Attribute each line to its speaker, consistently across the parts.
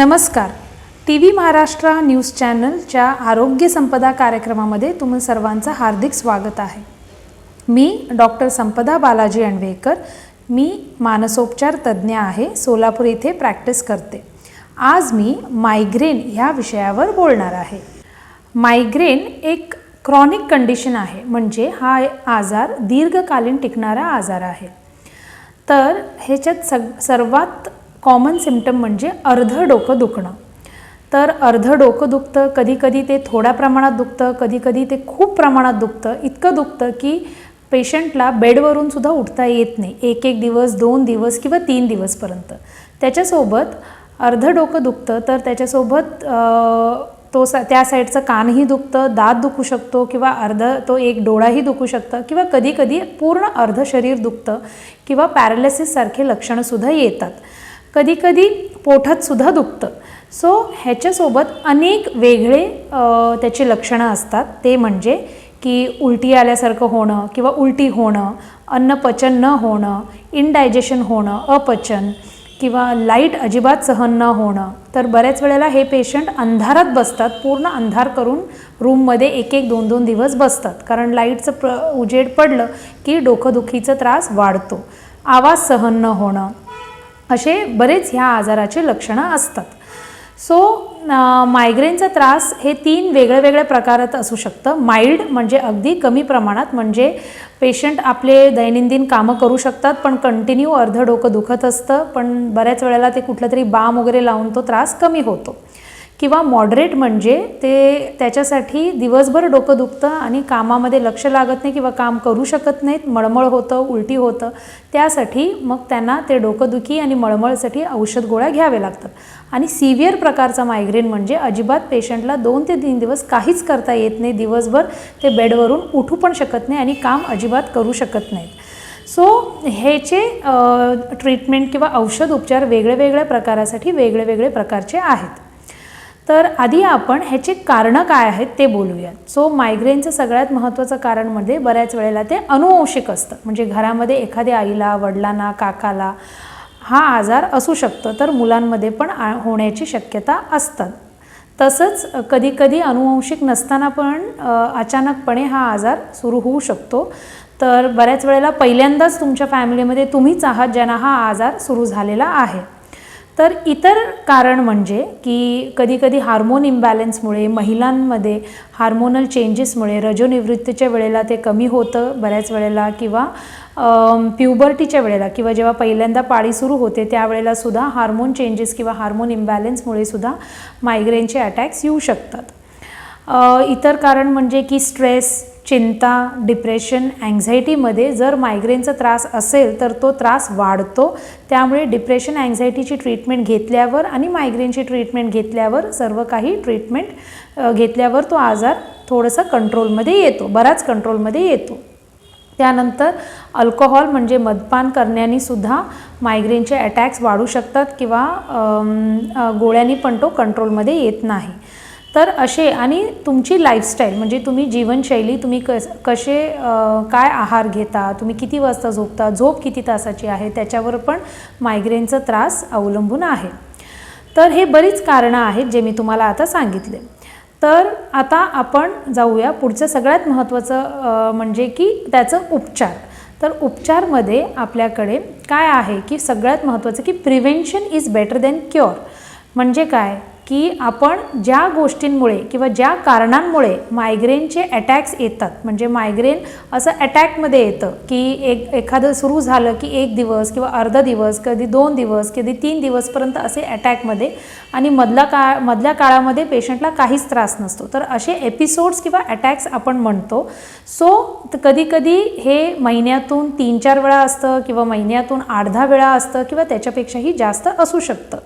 Speaker 1: नमस्कार. T V Maharashtra news चॅनलच्या आरोग्य संपदा कार्यक्रमामध्ये तुम्ही सर्वांचं हार्दिक स्वागत आहे. मी डॉक्टर संपदा बालाजी अणवेकर मी मानसोपचार तज्ज्ञ आहे सोलापूर येथे प्रॅक्टिस करते. आज मी मायग्रेन ह्या विषयावर बोलणार आहे. मायग्रेन एक क्रॉनिक कंडिशन आहे म्हणजे हा आजार दीर्घकालीन टिकणारा आजार आहे. तर ह्याच्यात सग सर्वात कॉमन सिम्पटम म्हणजे अर्धं डोकं दुखणं. तर अर्धं डोकं दुखतं कधीकधी ते थोड्या प्रमाणात दुखतं कधीकधी ते खूप प्रमाणात दुखतं. इतकं दुखतं की पेशंटला बेडवरून सुद्धा उठता येत नाही. एक एक दिवस दोन दिवस किंवा तीन दिवसपर्यंत. त्याच्यासोबत अर्धं डोकं दुखतं तर त्याच्यासोबत तो सा त्या साईडचं कानही दुखतं दात दुखू शकतो किंवा अर्ध तो एक डोळाही दुखू शकतं किंवा कधीकधी पूर्ण अर्ध शरीर दुखतं किंवा पॅरालिसिससारखे लक्षणंसुद्धा येतात. कधीकधी कधी पोटातसुद्धा दुखतं. सो ह्याच्यासोबत अनेक वेगळे त्याचे त्याची लक्षणं असतात. ते म्हणजे की उलटी आल्यासारखं होणं किंवा उलटी होणं अन्न पचन न होणं इनडायजेशन होणं अपचन किंवा लाइट अजिबात सहन न होणं. तर बऱ्याच वेळेला हे पेशंट अंधारात बसतात पूर्ण अंधार करून रूममध्ये एक एक दोन दोन दिवस बसतात. कारण लाईटचं प्र उजेड पडलं की डोकंदुखीचा त्रास वाढतो. आवाज सहन न होणं असे बरेच ह्या आजाराचे लक्षणं असतात. सो मायग्रेनचा त्रास हे तीन वेगळ्या वेगळ्या प्रकारात असू शकतं. माइल्ड म्हणजे अगदी कमी प्रमाणात म्हणजे पेशंट आपले दैनंदिन कामं करू शकतात पण कंटिन्यू अर्धं डोकं दुखत असतं पण बऱ्याच वेळेला ते कुठलं तरी बाम वगैरे लावून तो त्रास कमी होतो. किंवा मॉडरेट म्हणजे ते त्याच्यासाठी दिवसभर डोकं दुखतं आणि कामामध्ये लक्ष लागत नाही किंवा काम करू शकत नाहीत मळमळ होतं उलटी होतं त्यासाठी मग त्यांना ते डोकंदुखी आणि मळमळसाठी औषध गोळ्या घ्यावे लागतात. आणि सिव्हिअर प्रकारचा मायग्रेन म्हणजे अजिबात पेशंटला दोन ते तीन दिवस काहीच करता येत नाही दिवसभर ते बेडवरून उठू पण शकत नाही आणि काम अजिबात करू शकत नाहीत. सो ह्याचे ट्रीटमेंट किंवा औषध उपचार वेगळ्या वेगळ्या प्रकारासाठी वेगळे वेगळे प्रकारचे आहेत. तर आधी आपण ह्याचे कारणं काय आहेत ते बोलूयात. सो मायग्रेनचं सगळ्यात महत्त्वाचं कारण म्हणजे बऱ्याच वेळेला ते अनुवंशिक असतं. म्हणजे घरामध्ये एखाद्या आईला वडिलांना काकाला हा आजार असू शकतो तर मुलांमध्ये पण आ होण्याची शक्यता असतात. तसंच कधीकधी अनुवंशिक नसताना पण अचानकपणे हा आजार सुरू होऊ शकतो. तर बऱ्याच वेळेला पहिल्यांदाच तुमच्या फॅमिलीमध्ये तुम्हीच आहात ज्यांना हा आजार सुरू झालेला आहे. तर इतर कारण म्हणजे की कधीकधी हार्मोन इम्बॅलन्समुळे महिलांमध्ये हार्मोनल चेंजेसमुळे रजोनिवृत्तीच्या वेळेला ते कमी होतं बऱ्याच वेळेला किंवा प्युबर्टीच्या वेळेला किंवा जेव्हा पहिल्यांदा पाळी सुरू होते त्यावेळेला सुद्धा हार्मोन चेंजेस किंवा हार्मोन इम्बॅलन्समुळे सुद्धा मायग्रेनचे अटॅक्स येऊ शकतात. इतर कारण म्हणजे की स्ट्रेस चिंता डिप्रेशन अँझायटीमध्ये जर मायग्रेनचा त्रास असेल तर तो त्रास वाढतो. त्यामुळे डिप्रेशन अँझायटीची ट्रीटमेंट घेतल्यावर आणि मायग्रेनची ट्रीटमेंट घेतल्यावर सर्व काही ट्रीटमेंट घेतल्यावर तो आजार थोडंसं कंट्रोलमध्ये येतो बराच कंट्रोलमध्ये येतो. त्यानंतर अल्कोहॉल म्हणजे मद्यपान करण्याने सुद्धा मायग्रेनचे अटॅक्स वाढू शकतात किंवा गोळ्यांनी पण तो कंट्रोलमध्ये येत नाही. तर असे आणि तुमची लाईफस्टाईल म्हणजे तुम्ही जीवनशैली तुम्ही कस कसे काय आहार घेता तुम्ही किती वाजता झोपता झोप किती तासाची आहे त्याच्यावर पण मायग्रेनचा त्रास अवलंबून आहे. तर हे बरीच कारणं आहेत जे मी तुम्हाला आता सांगितले. तर आता आपण जाऊया पुढचं सगळ्यात महत्त्वाचं म्हणजे की त्याचं उपचार. तर उपचारमध्ये आपल्याकडे काय आहे की सगळ्यात महत्त्वाचं की prevention is better than cure म्हणजे काय? की आपण ज्या गोष्टींमुळे किंवा ज्या कारणांमुळे मायग्रेनचे अटॅक्स येतात म्हणजे मायग्रेन असं अटॅकमध्ये येतं की एक एखादं सुरू झालं की एक दिवस किंवा अर्धा दिवस कधी दोन दिवस कधी तीन दिवसपर्यंत असे अटॅकमध्ये आणि मधला काळ मधल्या काळामध्ये पेशंटला काहीच त्रास नसतो. तर असे एपिसोड्स किंवा अटॅक्स आपण म्हणतो. सो कधीकधी हे महिन्यातून तीन चार वेळा असतं किंवा महिन्यातून आठ दहा वेळा असतं किंवा त्याच्यापेक्षाही जास्त असू शकतं.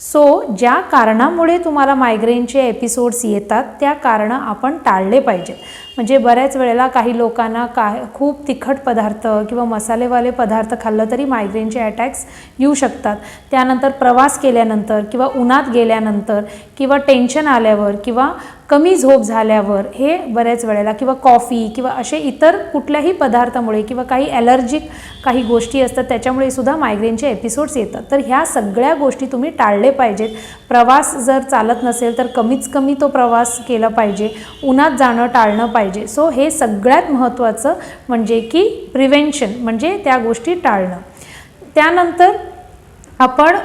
Speaker 1: सो ज्या कारणामुळे तुम्हाला मायग्रेनचे एपिसोड्स येतात त्या कारणं आपण टाळले पाहिजेत. म्हणजे बऱ्याच वेळेला काही लोकांना का खूप तिखट पदार्थ किंवा मसालेवाले पदार्थ खाल्लं तरी मायग्रेनचे अटॅक्स येऊ शकतात. त्यानंतर प्रवास केल्यानंतर किंवा उन्हात गेल्यानंतर किंवा टेन्शन आल्यावर किंवा कमी झोप झाल्यावर हे बऱ्याच वेळेला किंवा कॉफी किंवा असे इतर कुठल्याही पदार्थामुळे किंवा काही ॲलर्जिक काही गोष्टी असतात त्याच्यामुळे सुद्धा मायग्रेनचे एपिसोड्स येतात. तर ह्या सगळ्या गोष्टी तुम्ही टाळले पाहिजेत. प्रवास जर चालत नसेल तर कमीच कमी तो प्रवास केला पाहिजे. उन्हात जाणं टाळणं पाहिजे. सो हे सगळ्यात महत्त्वाचं म्हणजे की प्रिव्हेन्शन म्हणजे त्या गोष्टी टाळणं. त्यानंतर आपण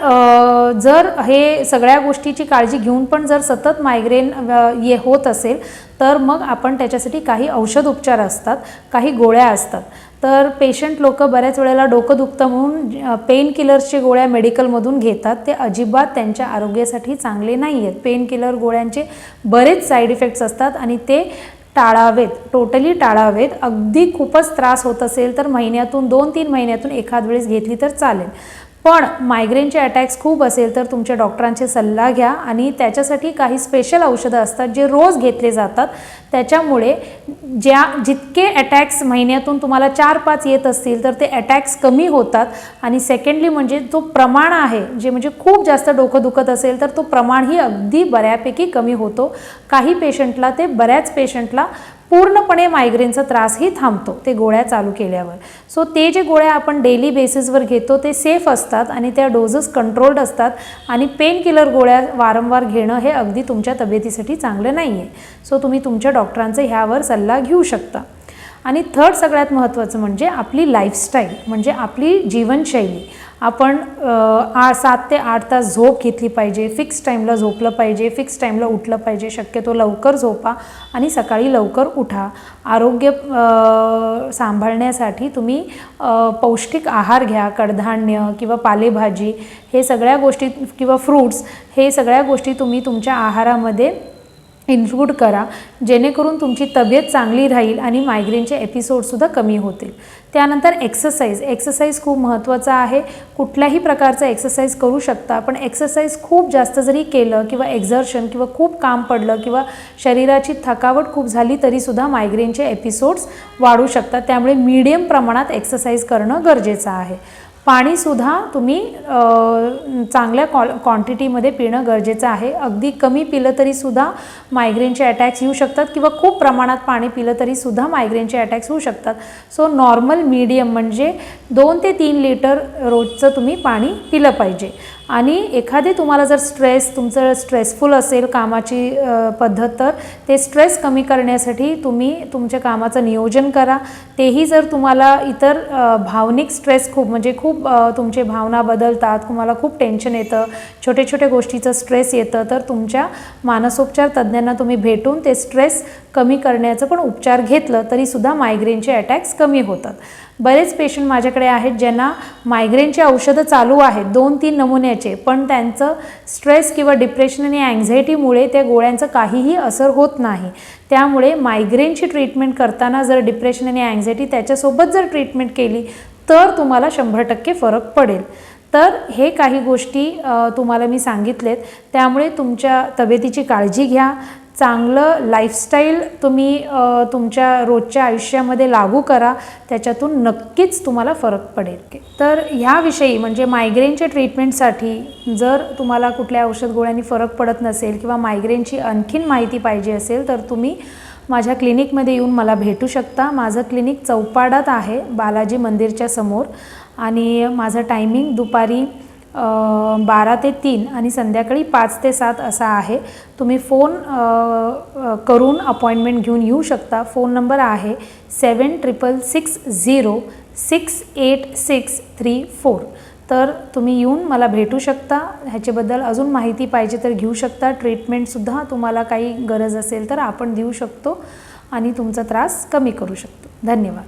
Speaker 1: जर हे सगळ्या गोष्टीची काळजी घेऊन पण जर सतत मायग्रेन ये होत असेल तर मग आपण त्याच्यासाठी काही औषध उपचार असतात काही गोळ्या असतात. तर पेशंट लोक बऱ्याच वेळेला डोकं दुखतं म्हणून पेन किलर्सचे गोळ्या मेडिकलमधून घेतात. ते अजिबात त्यांच्या आरोग्यासाठी चांगले नाही आहेत पेन किलर गोळ्यांचे बरेच साईड इफेक्ट्स असतात आणि ते टाळावेत टोटली टाळावेत. अगदी खूपच त्रास होत असेल तर महिन्यातून दोन तीन महिन्यातून एखाद वेळेस घेतली तर चालेल. पण मायग्रेनचे अटॅक्स खूप असेल तर तुमच्या डॉक्टरांचे सल्ला घ्या आणि त्याच्यासाठी काही स्पेशल औषधं असतात जे रोज घेतले जातात. त्याच्यामुळे ज्या जितके अटॅक्स महिन्यातून तुम्हाला चार पाच येत असतील तर ते अटॅक्स कमी होतात. आणि सेकंडली म्हणजे जो प्रमाण आहे जे म्हणजे खूप जास्त डोकं दुखत असेल तर तो प्रमाणही अगदी बऱ्यापैकी कमी होतो. काही पेशंटला ते बऱ्याच पेशंटला पूर्णपणे मायग्रेनचा त्रासही थांबतो ते गोळ्या चालू केल्यावर. सो ते जे गोळ्या आपण डेली बेसिसवर घेतो ते सेफ असतात आणि त्या डोजेस कंट्रोल्ड असतात आणि पेन किलर गोळ्या वारंवार घेणं हे अगदी तुमच्या तब्येतीसाठी चांगलं नाही आहे सो तुम्ही तुमच्या डॉक्टरांचा ह्यावर सल्ला घेऊ शकता. आणि थर्ड सगळ्यात महत्त्वाचं म्हणजे आपली लाईफस्टाईल म्हणजे आपली जीवनशैली. आपण आ सात ते आठ तास झोप घेतली पाहिजे फिक्स टाईमला झोपलं पाहिजे फिक्स टाईमला उठलं पाहिजे शक्यतो लवकर झोपा आणि सकाळी लवकर उठा. आरोग्य सांभाळण्यासाठी तुम्ही पौष्टिक आहार घ्या कडधान्य किंवा पालेभाजी हे सगळ्या गोष्टी किंवा फ्रूट्स हे सगळ्या गोष्टी तुम्ही तुमच्या आहारामध्ये इन्क्लूड करा जेणेकरून तुमची तब्येत चांगली राहील आणि मायग्रेनचे एपिसोडसुद्धा कमी होतील. त्यानंतर एक्सरसाइज एक्सरसाइज खूप महत्त्वाचा आहे. कुठल्याही प्रकारचा एक्सरसाइज करू शकता पण एक्सरसाइज खूप जास्त जरी केलं किंवा एक्झर्शन किंवा खूप काम पडलं किंवा शरीराची थकावट खूप झाली तरीसुद्धा मायग्रेनचे एपिसोड्स वाढू शकतात. त्यामुळे मीडियम प्रमाणात एक्सरसाइज करणं गरजेचं आहे. पाणीसुद्धा तुम्ही चांगल्या कॉ क्वांटिटीमध्ये पिणं गरजेचं आहे. अगदी कमी पिलं तरीसुद्धा मायग्रेनचे अटॅक्स येऊ शकतात किंवा खूप प्रमाणात पाणी पिलं तरीसुद्धा मायग्रेनचे अटॅक्स होऊ शकतात. सो नॉर्मल मीडियम म्हणजे दोन ते तीन लिटर रोजचं तुम्ही पाणी पिलं पाहिजे. आणि एखादी तुम्हाला जर स्ट्रेस तुमचं स्ट्रेसफुल असेल कामाची पद्धत तर ते स्ट्रेस कमी करण्यासाठी तुम्ही तुमच्या कामाचं नियोजन करा. तेही जर तुम्हाला इतर भावनिक स्ट्रेस खूप म्हणजे खूप तुमचे भावना बदलतात तुम्हाला खूप टेन्शन येतं छोट्या छोट्या गोष्टीचं स्ट्रेस येतं तर तुमच्या मानसोपचार तज्ज्ञांना तुम्ही भेटून ते स्ट्रेस कमी करण्याचं पण उपचार घेतलं तरीसुद्धा मायग्रेनचे अटॅक्स कमी होतात. बरेच पेशंट माझ्याकडे आहेत ज्यांना मायग्रेनची औषधं चालू आहेत दोन तीन नमुन्याचे. पण त्यांचं स्ट्रेस किंवा डिप्रेशन आणि अँझायटीमुळे त्या गोळ्यांचं काहीही असर होत नाही. त्यामुळे मायग्रेनची ट्रीटमेंट करताना जर डिप्रेशन आणि अँझायटी त्याच्यासोबत जर ट्रीटमेंट केली तर तुम्हाला शंभर टक्के फरक पडेल. तर हे काही गोष्टी तुम्हाला मी सांगितलेत. त्यामुळे तुमच्या तब्येतीची काळजी घ्या. चांगलं लाईफस्टाईल तुम्ही तुमच्या रोजच्या आयुष्यामध्ये लागू करा. त्याच्यातून नक्कीच तुम्हाला फरक पडेल. तर ह्याविषयी म्हणजे मायग्रेनच्या ट्रीटमेंटसाठी जर तुम्हाला कुठल्या औषध गोळ्यांनी फरक पडत नसेल किंवा मायग्रेनची आणखीन माहिती पाहिजे असेल तर तुम्ही माझ्या क्लिनिकमध्ये येऊन मला भेटू शकता. माझं क्लिनिक चौपाडात आहे बालाजी मंदिरच्या समोर. आणि माझं टायमिंग दुपारी बारा ते तीन आणि संध्याकाळी पाच ते सात असा आहे. तुम्ही फोन करून अपॉइंटमेंट घेऊन येऊ शकता. फोन नंबर आहे seven triple six zero six eight six three four. तर तुम्ही येऊन मला भेटू शकता. ह्याच्याबद्दल अजून माहिती पाहिजे तर घेऊ शकता. ट्रीटमेंटसुद्धा तुम्हाला काही गरज असेल तर आपण देऊ शकतो आणि तुमचा त्रास कमी करू शकतो. धन्यवाद.